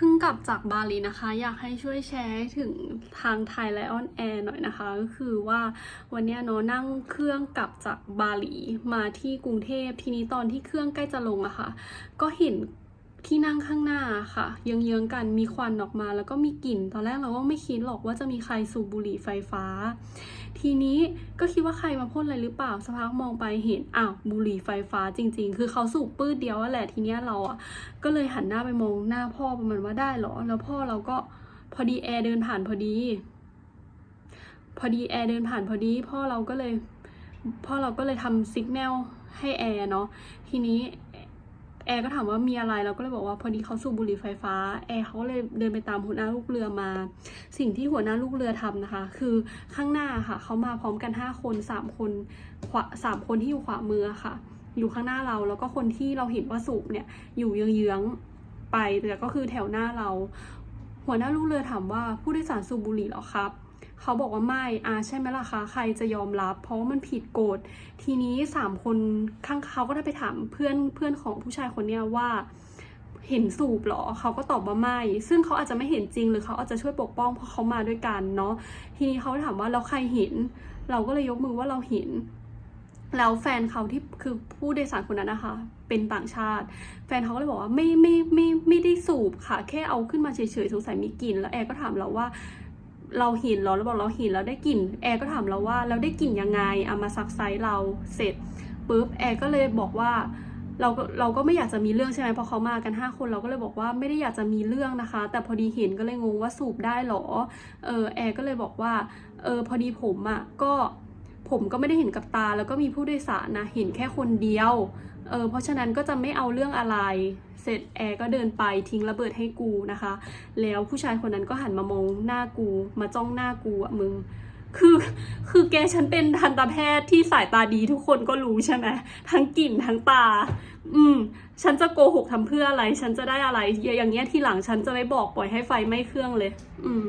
เพิ่งกลับจากบาหลีนะคะ อยากให้ช่วยแชร์ให้ถึงทางไทยไลออนแอร์หน่อยนะคะ ก็คือว่าวันนี้เนาะนั่งเครื่องกลับจากบาหลีมาที่กรุงเทพทีนี้ตอนที่เครื่องใกล้จะลงอะค่ะ ก็เห็น ที่นั่งข้างหน้าค่ะเยื้องๆกันมีควันออกมาแล้วก็มีกลิ่น ตอนแรกเราก็ไม่คิดหรอกว่าจะมีใครสูบบุหรี่ไฟฟ้า ทีนี้ก็คิดว่าใครมาพ่นอะไรหรือเปล่าสักพักมองไปเห็นอ้าวบุหรี่ไฟฟ้าจริง ๆ คือเขาสูบปื้ดเดียวแหละทีเนี้ยเราอะก็เลยหันหน้าไปมองหน้าพ่อประมาณว่าได้เหรอ แล้วพ่อเราก็พอดีแอร์เดินผ่านพอดี พอดีแอร์เดินผ่านพอดี พ่อเราก็เลยพ่อเราก็เลยทำสัญญาณให้แอร์เนาะทีนี้ แอร์ก็ถามว่ามีอะไรเราก็เลยบอกว่าพอดีเขาสูบบุหรี่ไฟฟ้าแอร์เขาเลยเดินไปตามหัวหน้าลูกเรือมา สิ่งที่หัวหน้าลูกเรือทำนะคะ คือข้างหน้าค่ะเขามาพร้อมกัน 5 คน 3 คนขวาสามคนที่อยู่ขวามือค่ะ อยู่ข้างหน้าเราแล้วก็คนที่เราเห็นว่าสูบเนี่ยอยู่เยื้องๆไปแต่ก็คือแถวหน้าเรา หัวหน้าลูกเรือถามว่าผู้โดยสารสูบบุหรี่หรอครับ เขาบอกว่าไม่อาใช่ไหมล่ะคะใครจะยอมรับ เพราะมันผิดกฎ ทีนี้สามคนข้างเขาก็ได้ไปถามเพื่อนเพื่อนของผู้ชายคนเนี้ยว่าเห็นสูบหรอ เขาก็ตอบว่าไม่ ซึ่งเขาอาจจะไม่เห็นจริงหรือเขาอาจจะช่วยปกป้องเพราะเขามาด้วยกันเนาะ ทีนี้เขาถามว่าแล้วใครเห็น เราก็เลยยกมือว่าเราเห็น แล้วแฟนเขาที่คือผู้โดยสารคนนั้นนะคะ เป็นต่างชาติ แฟนเขาก็เลยบอกว่าไม่ไม่ไม่ไม่ได้สูบค่ะ แค่เอาขึ้นมาเฉยๆสงสัยมีกลิ่น แล้วแอร์ก็ถามเราว่า เราเห็นเหรอเราบอกเราเห็นแล้วได้กลิ่นแอร์ก็ถามเราว่าเราได้กลิ่นยังไงเอามาซักไซส์เราเสร็จปุ๊บแอร์ก็เลยบอกว่าเราก็เราก็ไม่อยากจะมีเรื่องใช่ไหมเพราะเขามากัน 5 คนเราก็เลยบอกว่าไม่ได้อยากจะมีเรื่องนะคะ แต่พอดีเห็นก็เลยงงว่าสูบได้เหรอเออแอร์ก็เลยบอกว่าเออพอดีผมอะ่ะก็ ผมก็ไม่ได้เห็นกับตา แล้วก็มีผู้โดยสารนะเห็นแค่คนเดียวเออเพราะฉะนั้นก็จะไม่เอาเรื่องอะไร เสร็จแอร์ก็เดินไปทิ้งระเบิดให้กูนะคะ แล้วผู้ชายคนนั้นก็หันมามองหน้ากู มาจ้องหน้ากูอะมึง คือ คือแกฉันเป็นทันตแพทย์ที่สายตาดีทุกคนก็รู้ใช่ไหมทั้งกลิ่นทั้งตา อืม ฉันจะโกหกทำเพื่ออะไร ฉันจะได้อะไร อย่างเงี้ยทีหลังฉันจะไม่บอกปล่อยให้ไฟไหม้เครื่องเลย อืม